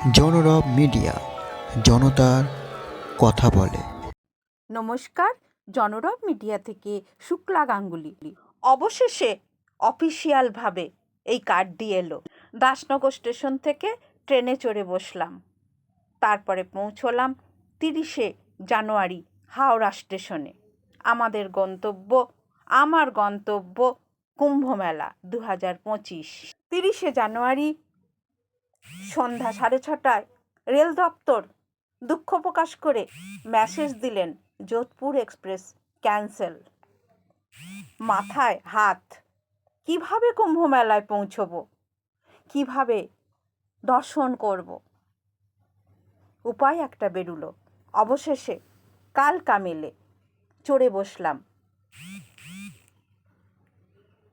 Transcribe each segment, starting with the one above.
জনরব media, জনতার কথা বলে। নমস্কার, জনরব মিডিয়া থেকে শুক্লা গাঙ্গুলি। অবশেষে অফিসিয়ালভাবে এই কার্ডটি এলো। দাসনগর স্টেশন থেকে ট্রেনে চড়ে বসলাম। তারপরে পৌঁছলাম তিরিশে জানুয়ারি হাওড়া স্টেশনে। আমাদের গন্তব্য, আমার গন্তব্য কুম্ভমেলা দু হাজার পঁচিশ। তিরিশে জানুয়ারি সন্ধ্যা সাড়ে ছটায় রেল দপ্তর দুঃখ প্রকাশ করে মেসেজ দিলেন যোধপুর এক্সপ্রেস ক্যান্সেল। মাথায় হাত, কীভাবে কুম্ভ মেলায় পৌঁছবো? কীভাবে দর্শন করব? উপায় একটা বেরুলো। অবশেষে কাল কামেলে চড়ে বসলাম।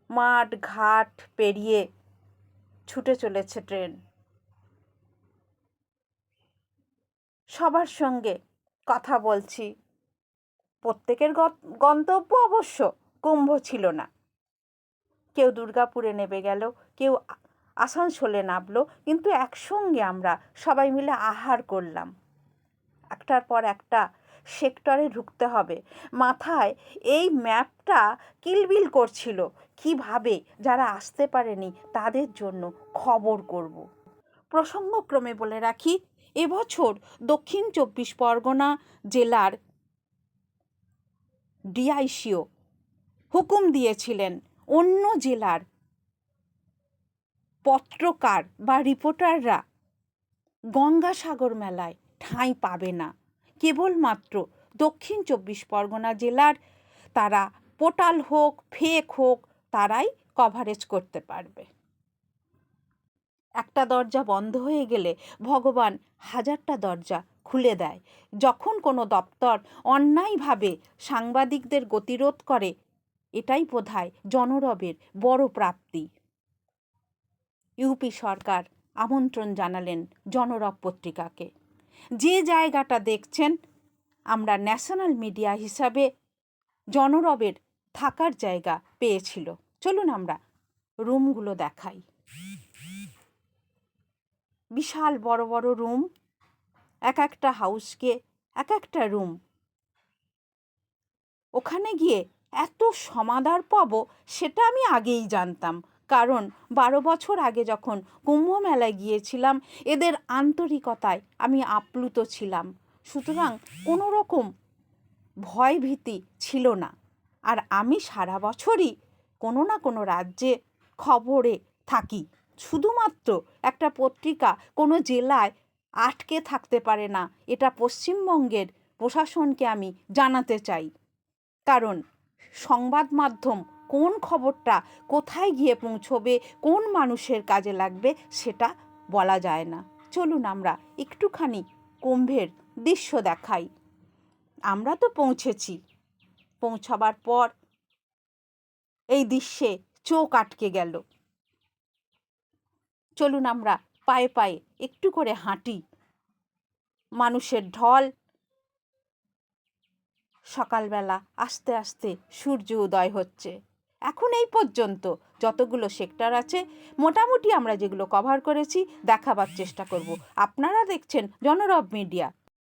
মাঠ ঘাট পেরিয়ে ছুটে চলেছে ট্রেন। সবার সঙ্গে কথা বলছি। প্রত্যেকের গন্তব্য অবশ্য কুম্ভ ছিল না। কেউ দুর্গাপুরে নেমে গেল, কেউ আসানসোলে নামলো, কিন্তু একসঙ্গে আমরা সবাই মিলে আহার করলাম। একটার পর একটা সেক্টরে ঢুকতে হবে। মাথায় এই ম্যাপটা কিলবিল করছিল। কীভাবে যারা আসতে পারেনি তাদের জন্য খবর করব। প্রসঙ্গক্রমে বলে রাখি এবছর দক্ষিণ চব্বিশ পরগনা জেলার ডিআইসিও হুকুম দিয়েছিলেন অন্য জেলার পত্রকার বা রিপোর্টাররা গঙ্গাসাগর মেলায় ঠাঁই পাবে না। কেবলমাত্র দক্ষিণ চব্বিশ পরগনা জেলার তারা পোর্টাল হোক, ফেক হোক, তারাই কভারেজ করতে পারবে। একটা দরজা বন্ধ হয়ে গেলে ভগবান হাজারটা দরজা খুলে দেয়। যখন কোনো দপ্তর অন্যায়ভাবে সাংবাদিকদের গতিরোধ করে, এটাই বোধহয় জনরবের বড় প্রাপ্তি। ইউপি সরকার আমন্ত্রণ জানালেন জনরব পত্রিকাকে। যে জায়গাটা দেখছেন, আমরা ন্যাশনাল মিডিয়া হিসাবে জনরবের থাকার জায়গা পেয়েছিল। চলুন আমরা রুমগুলো দেখাই। বিশাল বড় বড় রুম, এক একটা হাউসকে, এক একটা রুম। ওখানে গিয়ে এত সমাদার পাবো সেটা আমি আগেই জানতাম। কারণ বারো বছর আগে যখন কুম্ভ মেলায় গিয়েছিলাম, এদের আন্তরিকতায় আমি আপ্লুত ছিলাম। সুতরাং কোনো রকম ভয় ভীতি ছিল না। আর আমি সারা বছরই কোনো না কোনো রাজ্যে খবরে থাকি। শুধুমাত্র একটা পত্রিকা কোনো জেলায় আটকে থাকতে পারে না। এটা পশ্চিমবঙ্গের প্রশাসনকে আমি জানাতে চাই। কারণ সংবাদ মাধ্যম কোন খবরটা কোথায় গিয়ে পৌঁছবে, কোন মানুষের কাজে লাগবে সেটা বলা যায় না। চলুন আমরা একটুখানি কুম্ভের দৃশ্য দেখাই। আমরা তো পৌঁছেছি। পৌঁছাবার পর এই দৃশ্যে চোখ আটকে গেল। চলুন আমরা পায়ে পায়ে একটু করে হাঁটি। মানুষের ঢল। সকালবেলা আস্তে আস্তে সূর্য উদয় হচ্ছে। এখন এই পর্যন্ত যতগুলো সেক্টর আছে, মোটামুটি আমরা যেগুলো কভার করেছি, দেখাবার চেষ্টা করব। আপনারা দেখছেন জনরব মিডিয়া।